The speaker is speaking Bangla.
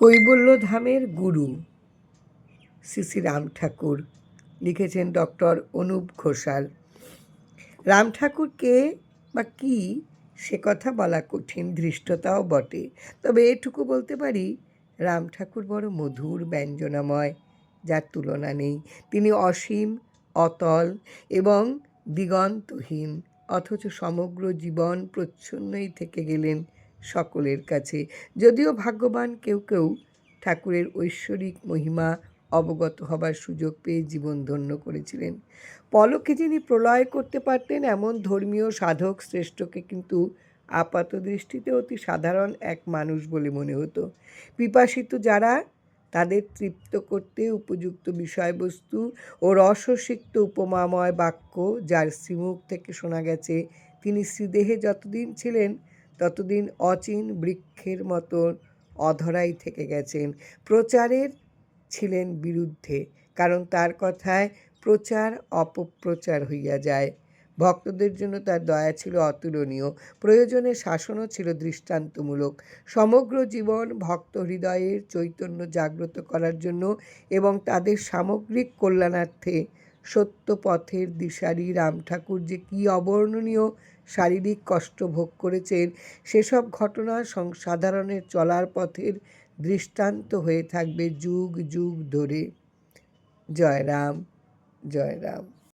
কৈবল্যধামের গুরু শ্রী শ্রী রাম ঠাকুর লিখেছেন ডক্টর অনুপ ঘোষাল। রাম ঠাকুর কে বা কী সে কথা বলা কঠিন, ধৃষ্টতাও বটে। তবে এটুকু বলতে পারি, রাম ঠাকুর বড় মধুর, ব্যঞ্জনাময়, যার তুলনা নেই। তিনি অসীম, অতল এবং দিগন্তহীন, অথচ সমগ্র জীবন প্রচ্ছন্নই থেকে গেলেন সকলের কাছে। যদিও ভাগ্যবান কেউ কেউ ঠাকুরের ঐশ্বরিক মহিমা অবগত হবার সুযোগ পেয়ে জীবন ধন্য করেছিলেন। পলকে যিনি প্রলয় করতে পারতেন, এমন ধর্মীয় সাধক শ্রেষ্ঠকে কিন্তু আপাত দৃষ্টিতে অতি সাধারণ এক মানুষ বলে মনে হতো। পিপাসিত যারা, তাদের তৃপ্ত করতে উপযুক্ত বিষয়বস্তু ও রসসিক্ত উপমাময় বাক্য যার শ্রীমুখ থেকে শোনা গেছে, তিনি শ্রীদেহে যতদিন ছিলেন ততদিন অচিন বৃক্ষের মতন অধরাই থেকে গেছেন। প্রচারের ছিলেন বিরুদ্ধে, কারণ তার কথায় প্রচার অপপ্রচার হইয়া যায়। ভক্তদের জন্য তার দয়া ছিল অতুলনীয়, প্রয়োজনে শাসনও ছিল দৃষ্টান্তমূলক। সমগ্র জীবন ভক্ত হৃদয়ের চৈতন্য জাগ্রত করার জন্য এবং তাদের সামগ্রিক কল্যাণার্থে সত্য পথের দিশারি রাম ঠাকুর যে কী অবর্ণনীয় শারীরিক কষ্ট ভোগ করেছেন, সেসব ঘটনা সাধারণের চলার পথের দৃষ্টান্ত হয়ে থাকবে যুগ যুগ ধরে। জয় রাম জয় রাম।